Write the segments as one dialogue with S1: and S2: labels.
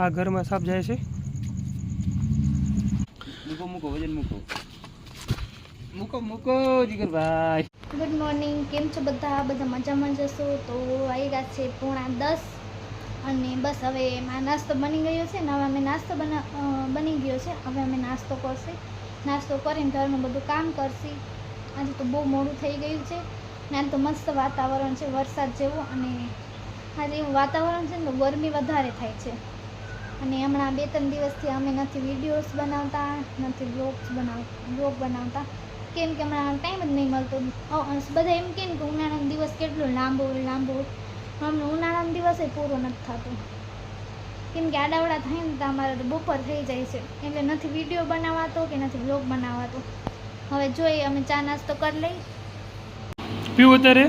S1: આ ઘરમાં સાપ જાય છે.
S2: મૂકો મૂકો વજન મૂકો. મૂકો મૂકો જીગરભાઈ.
S3: ગુડ મોર્નિંગ કેમ છો બધા? બધા મજામાં જશો તો આવી ગયા છે પોણા દસ. અને બસ હવે એમાં નાસ્તો બની ગયો છે ને હવે અમે નાસ્તો બના બની ગયો છે. હવે અમે નાસ્તો કરશે. નાસ્તો કરીને ઘરનું બધું કામ કરશે. આજે તો બહુ મોડું થઈ ગયું છે. ને તો મસ્ત વાતાવરણ છે વરસાદ જેવું. અને આજે એવું વાતાવરણ છે ને તો ગરમી વધારે થાય છે. અને હમણાં બે ત્રણ દિવસથી અમે નથી વિડીયોઝ બનાવતા, નથી બ્લોગ્સ બનાવ, બ્લોગ બનાવતા. કેમ કે હમણાં ટાઈમ જ નહીં મળતો. બધા એમ કે ઉનાળાનો દિવસ કેટલો લાંબો લાંબો. અમને ઉનાળાનો દિવસ પૂરો નથી થતો. કેમ કે આડાવડા થાય ને તો અમારે તો બપોર થઈ જાય છે. એટલે નથી વીડિયો બનાવાતો કે નથી બ્લોગ બનાવાતો. હવે જોઈએ, અમે ચા નાસ્તો કરી લઈ.
S1: પીવું અત્યારે?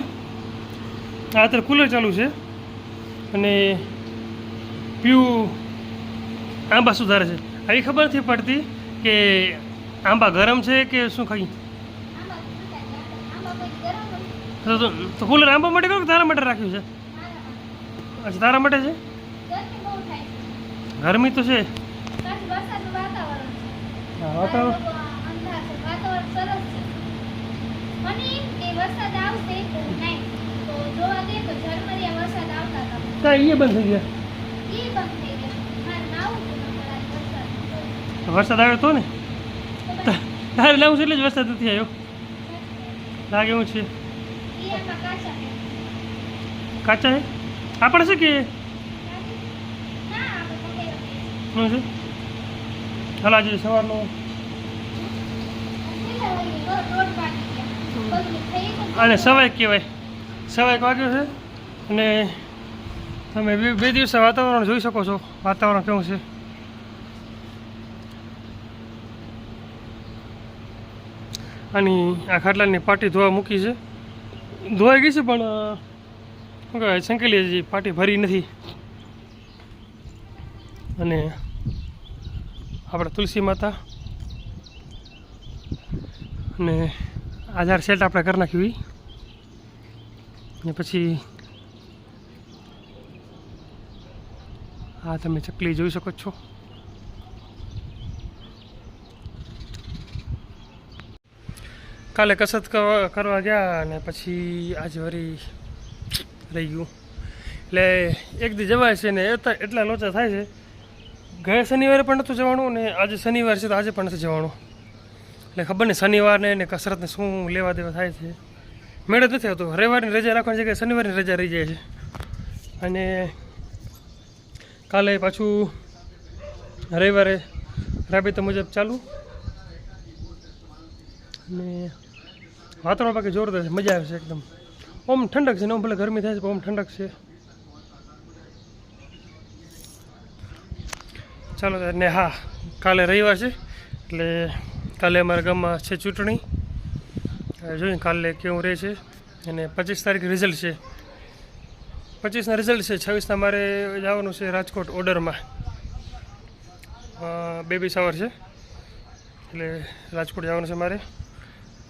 S1: આ અત્યારે કુલર ચાલુ છે. અને પીવું આંબા સુધારે છે. આવી ખબર નથી પડતી કે આંબા ગરમ છે કે શું ખાઈ? તો કુલર આંબા માટે કહો તારા માટે રાખ્યું છે? અચ્છા તારા માટે છે? ગરમી તો છે. એ બંધ થઈ ગયા
S3: મારે નાવું હતું નકર આજ વરસાદ
S1: આવ્યો તો ને? તારે લાવું છું એટલે જ વરસાદ નથી આવ્યો. લાગે એવું છે.
S3: કાચા છે
S1: આપણે છે કે? શું છે? હાલ, આજે સવારનો આને સવાય કહેવાય. સવાય વાગ્યો છે અને તમે બે દિવસે વાતાવરણ જોઈ શકો છો. વાતાવરણ કેવું છે? આની આ ખાટલાની પાટી ધોવા મૂકી છે. ધોવાઈ ગઈ છે પણ શું કહેવાય, સંકેલી હજી પાટી ભરી નથી. અને આપણા તુલસી માતા અને આધાર સેટ આપણે કરી નાખ્યું. ને પછી આ તમે ચકલી જોઈ શકો છો. કાલે કસરત કરવા ગયા અને પછી આજે વરી રહી ગયું. એટલે એક દી જવાય છે ને એટલા લોચા થાય છે. ગયા શનિવારે પણ નહોતું જવાનું ને આજે શનિવાર છે તો આજે પણ નથી જવાનું. એટલે ખબર નહીં શનિવારને ને કસરતને શું લેવા દેવા થાય છે. મેળ જ નથી આવતું. રવિવારની રજા રાખવાની જગ્યાએ શનિવારની રજા રહી જાય છે. અને કાલે પાછું રવિવારે રાબેતા મુજબ ચાલુ. અને વાતાવરણ બાકી જોરદાર છે, મજા આવે છે એકદમ. ઓમ ઠંડક છે ને, ઓમ ભલે ગરમી થાય છે ઓમ ઠંડક છે. ચાલો ને હા, કાલે રવિવાર છે, એટલે કાલે અમારા ગામમાં છે ચૂંટણી. જોઈએ કાલે કેવું રહે છે, અને પચીસ તારીખ રિઝલ્ટ છે. પચીસના રિઝલ્ટ છે, છવ્વીસના મારે જવાનું છે રાજકોટ ઓર્ડરમાં. બેબી સાવર છે, એટલે રાજકોટ જવાનું છે મારે.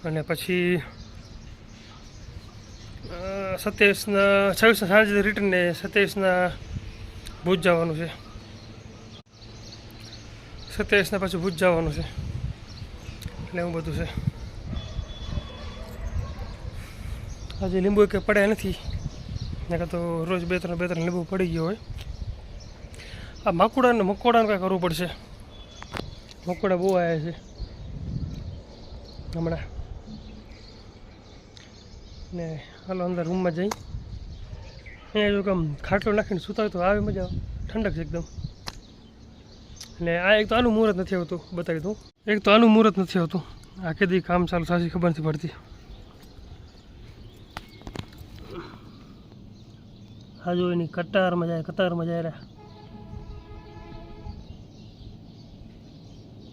S1: અને પછી સત્યાવીસના, છવ્વીસના સાંજે રિટર્ન ને સત્યાવીસના ભૂજ જવાનું છે. સત્યાવીસના પાછું ભૂજ જવાનું છે. એટલે એવું બધું છે. આજે લીંબુ કે પડ્યા નથી. નકર તો રોજ બે ત્રણ બે ત્રણ લીંબુ પડી ગયો હોય. આ માકુડાને, મકોડાને કાંઈ કરવું પડશે. મકોડા બહુ આવ્યા છે. હમણાં. ને હાલો અંદર રૂમમાં જઈ. અહીંયા જો આમ ખાટલો નાખીને સૂતા તો આવે મજા ઠંડક છે એકદમ. અને આ એક તો આનું મુહૂર્ત નથી આવતું, બતાવી દઉં. એક તો આનું મુહૂર્ત નથી આવતું. આ કેદી કામ ચાલુ થશે ખબર નથી પડતી. હાજુ એની કટારમાં જાય, કતારમાં જાય રહ્યા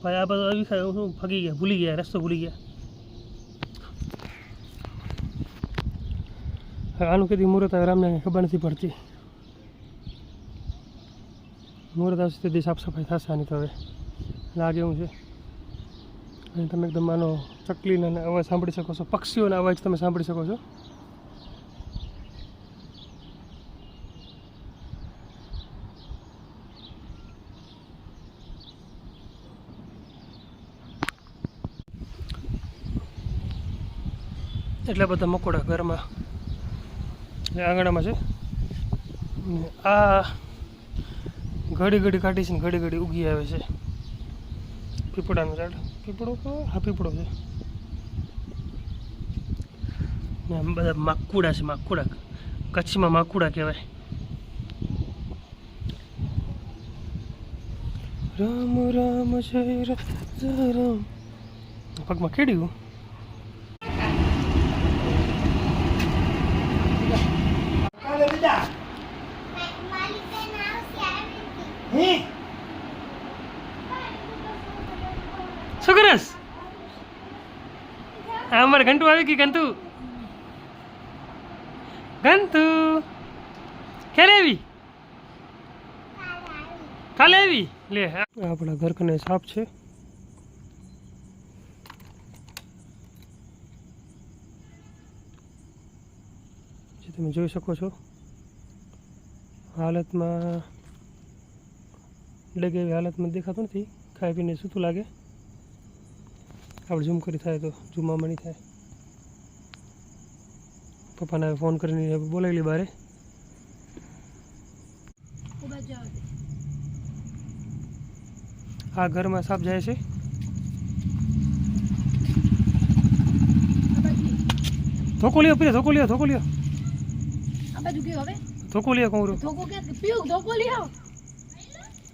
S1: ભાઈ આ બધું આવી ખાય શું ફગી ગયા, ભૂલી ગયા, રસ્તો ભૂલી ગયા. હવે આનું કીધી મુહૂર્ત આવે રામને ખબર નથી પડતી. મુહૂર્ત આવશે તેથી સાફ સફાઈ થશે આની તો હવે. લાગે એવું છે. અને તમે એકદમ આનો ચકલીના અવાજ સાંભળી શકો છો. પક્ષીઓના અવાજ તમે સાંભળી શકો છો. એટલા બધા મકોડા ઘરમાં આંગણામાં છે. આ ઘડી ઘડી કાઢી છે ને ઘડી ઘડી ઉગી આવે છે. પીપળાનું ઝાડ. પીપળો તો હા, પીપળો છે. ને બધા માકુડા છે, માકુડા. કચ્છમાં માકુડા કહેવાય. રામ રામ, જય રામ. પગમાં કેડ્યું શું કરસ? આ અમારે ઘંટુ આવી ગઈ, ઘંટુ. ઘંટુ, ક્યારે આવી? કાલે આવી? લે આપણા ઘર કને સાપ છે. તમે જોઈ શકો છો. હાલતમાં ડગે એવી હાલતમાં દેખાતું નથી. ખાઈ પીને સૂતું લાગે. આપણે ઝૂમ કરી થાય તો ઝૂમમાં થાય. પપ્પાને ફોન કરીને બોલાવેલી બારે આ ઘરમાં સાપ જાય છે. ધોકો લ્યો પીએ ધોકો લ્યો ધોકો લ્યો.
S4: આ બાજુ ગયો હવે?
S1: ધોકો લ્યો કહું
S4: પીયું ધોકો લઈ આવ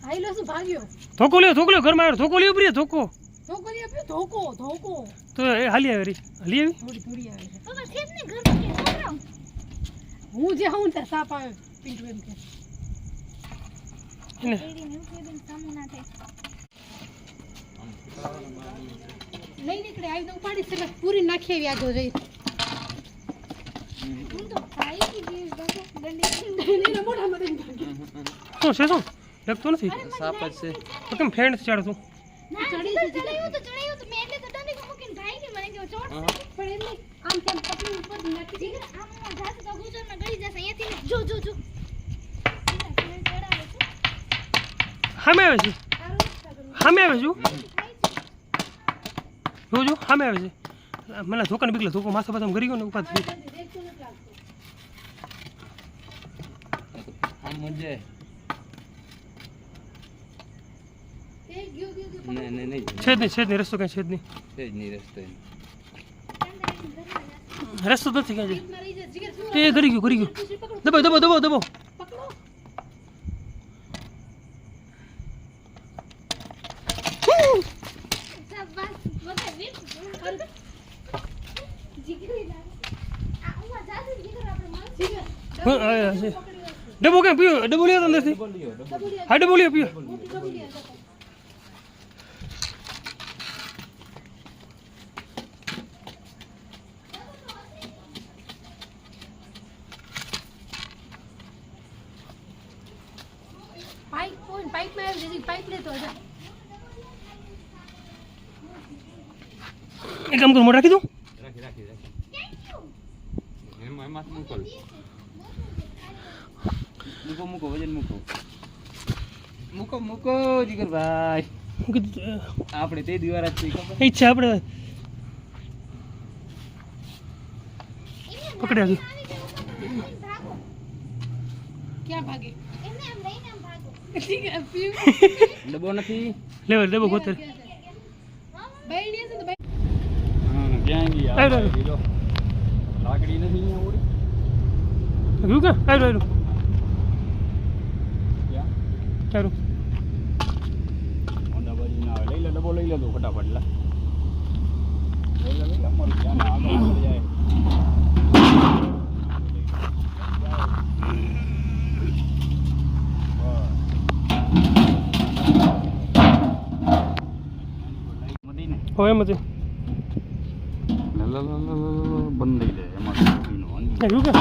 S4: આઈલો શું ભાગ્યો?
S1: ધોકો લ્યો ધોકો લ્યો ઘરમાં આવ્યો. ધોકો લ્યો પ્રિય ધોકો.
S4: ધોકો લઈ આપ્યો ધોકો ધોકો.
S1: તો એ હાલી આવે રી હાલી આવી?
S4: થોડી થોડી આવે છે.
S3: ખેત ને ઘર કે છોકરાઓ
S4: હું જે હું ત્યાં સાપ આવે પિન્ટુ એમ કે.
S1: એને.
S3: એડીને ઉઠેડીને સામું ના થાય
S4: નહીં નીકળે આવી તો ઉપાડી એટલે પૂરી નાખી આવી આગળ જઈ
S3: હું તો ખાઈ ગઈ જીવ ગંગો ગંડી
S4: એને મોઢામાં દઈને ભાગી
S1: શું છે શું? લગતું નથી?
S2: સાપ જ છે.
S1: તો કેમ ફેણ ચાડતું
S3: ના
S4: ચડી છે,
S3: ચડાયું તો ચડાયું તો. મેં એટલે તો દંડી મૂકીને ભાઈ ગઈ મને જો ચોટ
S2: હા.
S4: પણ એમ નહીં આમ તેમ પકડી ઉપર નાખી
S3: જીગર આમ આમ જાતે તો ગુજરમાં ગળી જશે. અહીંયાથી ને જો જો જો. એના ફેર ચડાવે છે.
S1: સામે આવે છે સામે આવે છે જોજો સામે આવે છે. મને ધોકાને બીક ધોકો માથા પાછા ગરી ગયો ને ઉપાધ થઈ
S4: દેખતું નથી લાગતું
S2: આમ મજા.
S4: એ ગયો ગયો ગયો
S2: ને ને નહીં
S1: છે જ નહીં છે જ નહીં રસ્તો કઈ છેદ નહીં
S2: છે? જ નહીં રસ્તો
S1: રસ્તો નથી કાંઈ એ ગરી ગયું ગરી ગયું. દબાવ દબાવ દબાવ દબાવ
S3: જીગરી ના આ ઉમા જાતે જીગર આપણે માર
S4: જીગર
S1: હા, હા, હા, છે. ડબ્બો કેમ પીયો ડબ્બો લ્યો તો અંદરથી હા ડબ્બો લ્યો પીયો
S4: મોટી કબૂલી આ જતો. પાઇપ હોય ને પાઇપમાં આવી જશે પાઇપ લેતો જા
S1: એક કામ કર મોઢ રાખી દઉં
S2: રાખી રાખી રાખી એમાં એમાં મૂકો મૂકો મૂકો વજન મૂકો. મૂકો મૂકો જીગરભાઈ. આપણે તે દિવાર જ છે
S1: ઈચ્છા આપણે. પકડ્યા
S3: છે
S4: ક્યાં ભાગે?
S3: એમને આમ લઈને આમ ભાગો.
S4: જીગર પીયું
S2: ડબ્બો નથી
S1: લેવલ ડબ્બો ગોતર.
S2: લાકડી નથી
S1: આવ્યું કે આવ્યું આવ્યું
S2: આવે લઈ લે ડબો લઈ લે તું ફટાફટ લા. લઈ લે લઈ લે મળી જાય આગળ જાય.
S1: હવે એમ હતું
S2: બંધ થઈ જાય. એમાં
S1: આવ્યું કે?